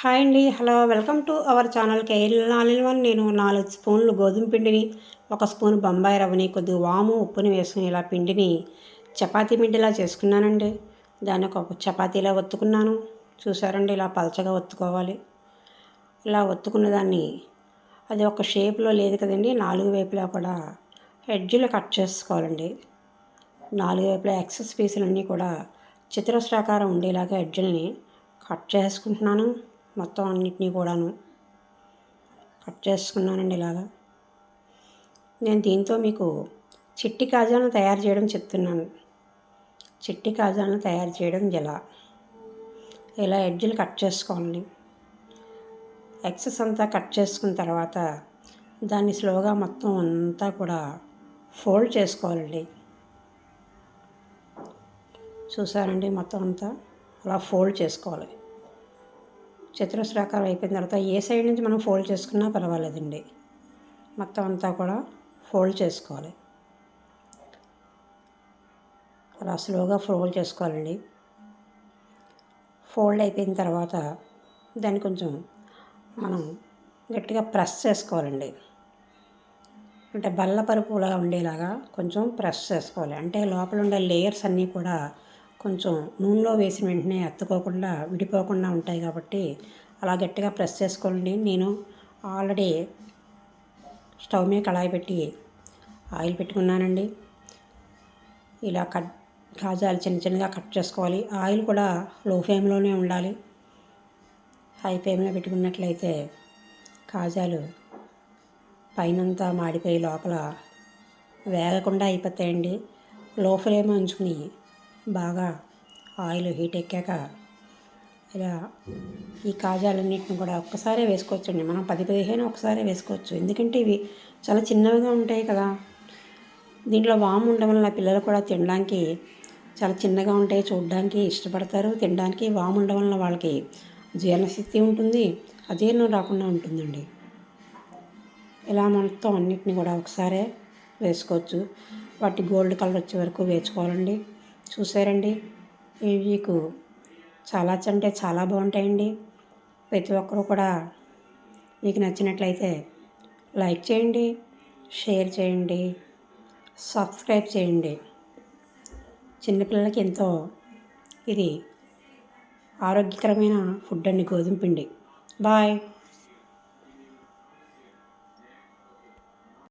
Hi అండి hello welcome to our channel KL నాలుగు one. నేను నాలుగు స్పూన్లు గోధుమ పిండిని ఒక స్పూన్ బొంబాయి రవ్వని కొద్దిగా వాము ఉప్పుని వేసుకుని ఇలా పిండిని చపాతీ పిండిలా చేసుకున్నానండి. దాన్ని ఒక చపాతీలా ఒత్తుకున్నాను. చూసారండి ఇలా పలచగా ఒత్తుకోవాలి. ఇలా ఒత్తుకున్న దాన్ని అది ఒక షేప్లో లేదు కదండి నాలుగు వైపులా కూడా హెడ్జులు కట్ చేసుకోవాలండి. నాలుగు వైపులా ఎక్సెస్ పీసులన్నీ కూడా చతురస్రాకారం ఉండేలాగా హెడ్జుల్ని కట్ చేసుకుంటున్నాను. మొత్తం అన్నిటినీ కూడాను కట్ చేసుకున్నానండి ఇలాగా. నేను దీంతో మీకు చిట్టి కాజాలను తయారు చేయడం చెప్తున్నాను. చిట్టి కాజాలను తయారు చేయడం ఎలా? ఇలా ఎడ్జులు కట్ చేసుకోవాలి ఎక్సెస్ అంతా కట్ చేసుకున్న తర్వాత దాన్ని స్లోగా మొత్తం అంతా కూడా ఫోల్డ్ చేసుకోవాలండి. చూసారండి మొత్తం అంతా? అలా ఫోల్డ్ చేసుకోవాలి. చతురస్రాకారం అయిపోయిన తర్వాత ఏ సైడ్ నుంచి మనం ఫోల్డ్ చేసుకున్నా పర్వాలేదండి. మొత్తం అంతా కూడా ఫోల్డ్ చేసుకోవాలి. అలా స్లోగా ఫోల్డ్ చేసుకోవాలండి. ఫోల్డ్ అయిపోయిన తర్వాత దాన్ని కొంచెం మనం గట్టిగా ప్రెస్ చేసుకోవాలండి. అంటే బల్ల పరుపులా ఉండేలాగా కొంచెం ప్రెస్ చేసుకోవాలి. అంటే లోపల ఉండే లేయర్స్ అన్నీ కూడా కొంచెం నూనెలో వేసిన వెంటనే అత్తుకోకుండా విడిపోకుండా ఉంటాయి కాబట్టి అలా గట్టిగా ప్రెస్ చేసుకోండి నేను ఆల్రెడీ స్టవ్ మీద కళాయి పెట్టి ఆయిల్ పెట్టుకున్నానండి. ఇలా కట్ కాజాలు చిన్న చిన్నగా కట్ చేసుకోవాలి. ఆయిల్ కూడా లో ఫ్లేమ్లోనే ఉండాలి. హై ఫ్లేమ్లో పెట్టుకున్నట్లయితే కాజాలు పైనంతా మాడిపోయి లోపల వేగకుండా అయిపోతాయండి. లో ఫ్లేమ్ ఉంచుకుని బాగా ఆయిల్ హీట్ ఎక్కాక ఇలా ఈ కాజాలన్నింటిని కూడా ఒక్కసారే వేసుకోవచ్చండి. మనం పది పదిహేను ఒకసారి వేసుకోవచ్చు. ఎందుకంటే ఇవి చాలా చిన్నవిగా ఉంటాయి కదా. దీంట్లో వాము ఉండడం వల్ల పిల్లలు కూడా తినడానికి చాలా చిన్నగా ఉంటాయి చూడడానికి ఇష్టపడతారు. తినడానికి వాము ఉండడం వల్ల వాళ్ళకి జీర్ణశక్తి ఉంటుంది అజీర్ణం రాకుండా ఉంటుందండి. ఇలా మొత్తం అన్నిటిని కూడా ఒకసారే వేసుకోవచ్చు. వాటి గోల్డ్ కలర్ వచ్చే వరకు వేసుకోవాలండి. చూసారండి ఇవి మీకు చాలా అంటే చాలా బాగుంటాయండి. ప్రతి ఒక్కరూ కూడా మీకు నచ్చినట్లయితే లైక్ చేయండి షేర్ చేయండి సబ్స్క్రైబ్ చేయండి. చిన్నపిల్లలకి ఎంతో ఇది ఆరోగ్యకరమైన ఫుడ్ అండి గోధుమ పిండి. బాయ్.